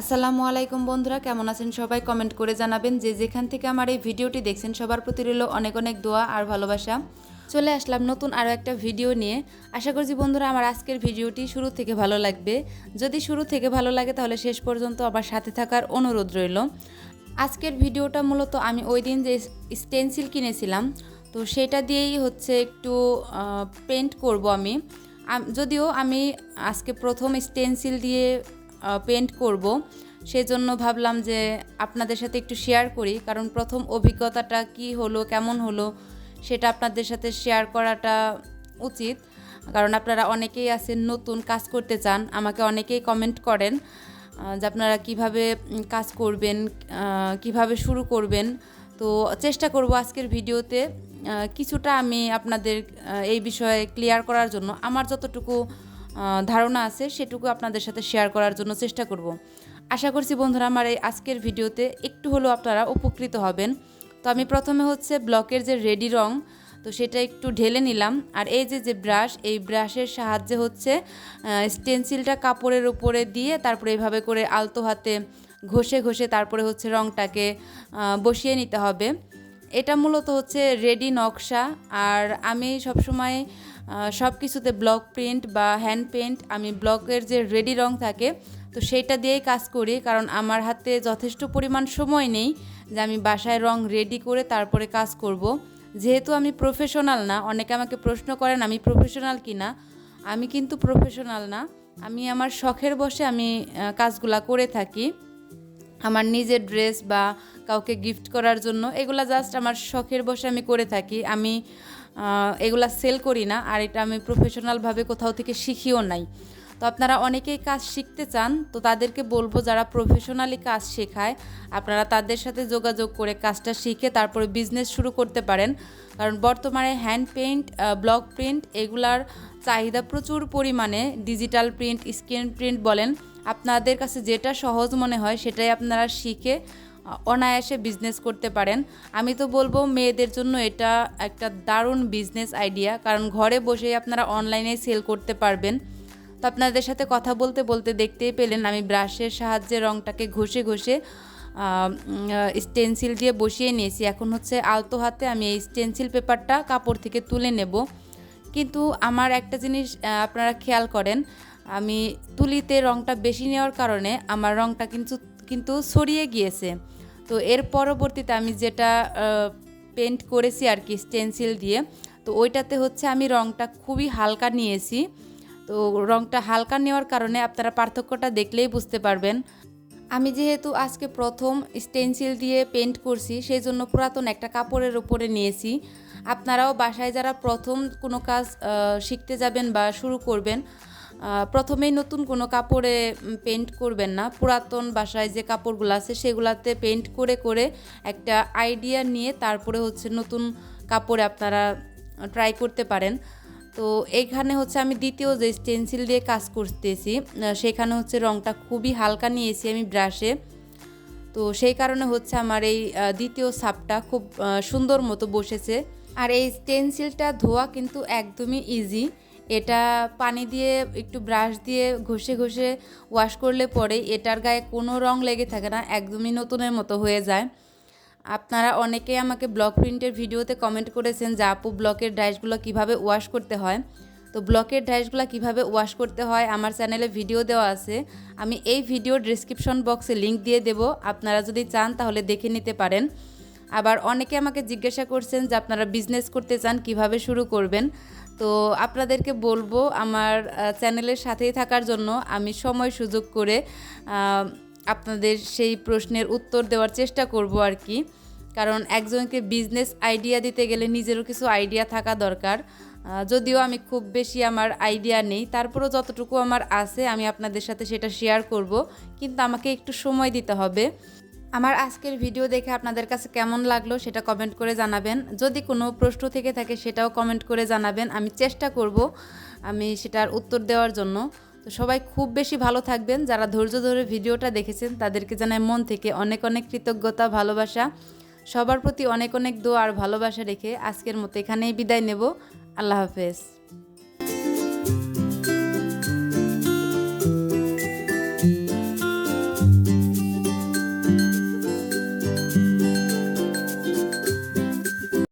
আসসালামু আলাইকুম বন্ধুরা, কেমন আছেন সবাই? কমেন্ট করে জানাবেন যে যেখান থেকে আমার এই ভিডিওটি দেখছেন, সবার প্রতি রইল অনেক অনেক দোয়া আর ভালোবাসা। চলে আসলাম নতুন আরও একটা ভিডিও নিয়ে। আশা করছি বন্ধুরা, আমার আজকের ভিডিওটি শুরু থেকে ভালো লাগবে। যদি শুরু থেকে ভালো লাগে, তাহলে শেষ পর্যন্ত আবার সাথে থাকার অনুরোধ রইল। আজকের ভিডিওটা মূলত আমি ওই দিন যে স্টেন্সিল কিনেছিলাম, তো সেটা দিয়েই হচ্ছে একটু পেন্ট করব আমি। যদিও আমি আজকে প্রথম স্টেন্সিল দিয়ে পেন্ট করব। সেই জন্য ভাবলাম যে আপনাদের সাথে একটু শেয়ার করি। কারণ প্রথম অভিজ্ঞতাটা কি হলো, কেমন হলো, সেটা আপনাদের সাথে শেয়ার করাটা উচিত। কারণ আপনারা অনেকেই আছেন নতুন, কাজ করতে চান। আমাকে অনেকেই কমেন্ট করেন যে আপনারা কীভাবে কাজ করবেন কীভাবে শুরু করবেন। তো চেষ্টা করব আজকের ভিডিওতে কিছুটা আমি আপনাদের এই বিষয়ে ক্লিয়ার করার জন্য। আমার যতটুকু ধারণা আছে, সেটুকু আপনাদের সাথে শেয়ার করার জন্য চেষ্টা করব। আশা করছি বন্ধুরা, আমার এই আজকের ভিডিওতে একটু হলেও আপনারা উপকৃত হবেন। তো আমি প্রথমে হচ্ছে ব্লকের যে রেডি রং, তো সেটা একটু ঢেলে নিলাম। আর এই যে যে ব্রাশ, এই ব্রাশের সাহায্যে হচ্ছে স্টেন্সিলটা কাপড়ের উপরে দিয়ে তারপরে এভাবে করে আলতো হাতে ঘষে ঘষে তারপরে হচ্ছে রংটাকে বসিয়ে নিতে হবে। এটা মূলত হচ্ছে রেডি নকশা। আর আমি সবসময় সব কিছুতে ব্লক প্রিন্ট বা হ্যান্ড পেন্ট আমি ব্লকের যে রেডি রং থাকে, তো সেইটা দিয়েই কাজ করি, কারণ আমার হাতে যথেষ্ট পরিমাণ সময় নেই যে আমি বাসায় রং রেডি করে তারপরে কাজ করব। যেহেতু আমি প্রফেশনাল না, অনেকে আমাকে প্রশ্ন করেন, আমি প্রফেশনাল কি না? আমি কিন্তু প্রফেশনাল না। আমি আমার শখের বসে আমি কাজগুলা করে থাকি। আমার নিজের ড্রেস বা কাউকে গিফট করার জন্য, এগুলা জাস্ট আমার শখের বসে আমি করে থাকি। আমি এগুলা সেল করি না, আর এটা আমি প্রফেশনালভাবে কোথাও থেকে শিখিও নাই। তো আপনারা অনেকেই কাজ শিখতে চান, তো তাদেরকে বলব যারা প্রফেশনালি কাজ শেখায়, আপনারা তাদের সাথে যোগাযোগ করে কাজটা শিখে তারপরে বিজনেস শুরু করতে পারেন। কারণ বর্তমানে হ্যান্ড পেইন্ট ব্লক প্রিন্ট এগুলার চাহিদা প্রচুর পরিমাণে ডিজিটাল প্রিন্ট স্ক্রিন প্রিন্ট বলেন। আপনাদের কাছে যেটা সহজ মনে হয় সেটাই আপনারা শিখে অনায়াসে বিজনেস করতে পারেন। আমি তো বলব মেয়েদের জন্য এটা একটা দারুণ বিজনেস আইডিয়া কারণ ঘরে বসেই আপনারা অনলাইনে সেল করতে পারবেন। তো আপনাদের সাথে কথা বলতে বলতে দেখতেই পেলেন, আমি ব্রাশের সাহায্যে রংটাকে ঘষে ঘষে স্টেনসিল দিয়ে বসিয়ে নিয়েছি। এখন হচ্ছে আলতো হাতে আমি এই স্টেনসিল পেপারটা কাপড় থেকে তুলে নেব। কিন্তু আমার একটা জিনিস আপনারা খেয়াল করেন, আমি তুলিতে রংটা বেশি নেওয়ার কারণে আমার রংটা কিন্তু কিন্তু ছড়িয়ে গিয়েছে। তো এর পরবর্তীতে আমি যেটা পেন্ট করেছি আর কি স্টেনসিল দিয়ে, তো ওইটাতে হচ্ছে আমি রংটা খুবই হালকা নিয়েছি। তো রংটা হালকা নেওয়ার কারণে আপনারা পার্থক্যটা দেখলেই বুঝতে পারবেন। আমি যেহেতু আজকে প্রথম স্টেনসিল দিয়ে পেন্ট করছি সেই জন্য পুরাতন একটা কাপড়ের উপরে নিয়েছি। আপনারাও বাসায় যারা প্রথম কোনো কাজ শিখতে যাবেন বা শুরু করবেন প্রথমেই নতুন কোনো কাপড়ে পেন্ট করবেন না। পুরাতন বাসায় যে কাপড়গুলো আছে, সেগুলাতে পেন্ট করে করে একটা আইডিয়া নিয়ে তারপরে হচ্ছে নতুন কাপড়ে আপনারা ট্রাই করতে পারেন। তো এইখানে হচ্ছে আমি দ্বিতীয় যে স্টেনসিল দিয়ে কাজ করতেছি সেখানে হচ্ছে রংটা খুবই হালকা নিয়েছি আমি ব্রাশে তো সেই কারণে হচ্ছে আমার এই দ্বিতীয় সাপটা খুব সুন্দর মতো বসেছে। আর এই স্টেনসিলটা ধোয়া কিন্তু একদমই ইজি এটা পানি দিয়ে একটু ব্রাশ দিয়ে ঘষে ঘষে ওয়াশ করলে পরে এটার গায়ে কোনো রং লেগে থাকে না, একদমই নতুনের মতো হয়ে যায়। আপনারা অনেকেই আমাকে ব্লক প্রিন্টের ভিডিওতে কমেন্ট করেছেন যে, আপু ব্লকের ডাইসগুলো কীভাবে ওয়াশ করতে হয়? তো ব্লকের ডাইসগুলো কীভাবে ওয়াশ করতে হয়, আমার চ্যানেলে ভিডিও দেওয়া আছে। আমি এই ভিডিও ডিসক্রিপশন বক্সে লিংক দিয়ে দেব, আপনারা যদি চান তাহলে দেখে নিতে পারেন। আবার অনেকে আমাকে জিজ্ঞাসা করছেন যে, আপনারা বিজনেস করতে চান, কীভাবে শুরু করবেন? তো আপনাদেরকে বলব আমার চ্যানেলের সাথেই থাকার জন্য আমি সময় সুযোগ করে আপনাদের সেই প্রশ্নের উত্তর দেওয়ার চেষ্টা করব আর কি। কারণ একজনকে বিজনেস আইডিয়া দিতে গেলে নিজেরও কিছু আইডিয়া থাকা দরকার। যদিও আমি খুব বেশি আমার আইডিয়া নেই, তারপরেও যতটুকু আমার আছে আমি আপনাদের সাথে সেটা শেয়ার করব। কিন্তু আমাকে একটু সময় দিতে হবে। আমার আজকের ভিডিও দেখে আপনাদের কাছে কেমন লাগল সেটা কমেন্ট করে জানাবেন। যদি কোনো প্রশ্ন থেকে থাকে সেটাও কমেন্ট করে জানাবেন। আমি চেষ্টা করব আমি সেটার উত্তর দেওয়ার জন্য। তো সবাই খুব বেশি ভালো থাকবেন। যারা ধৈর্য ধরে ভিডিওটা দেখেছেন, তাদেরকে জানাই মন থেকে অনেক অনেক কৃতজ্ঞতা, ভালোবাসা। সবার প্রতি অনেক অনেক দোয়া আর ভালোবাসা রেখে আজকের মতো এখানেই বিদায় নেব। আল্লাহ হাফেজ।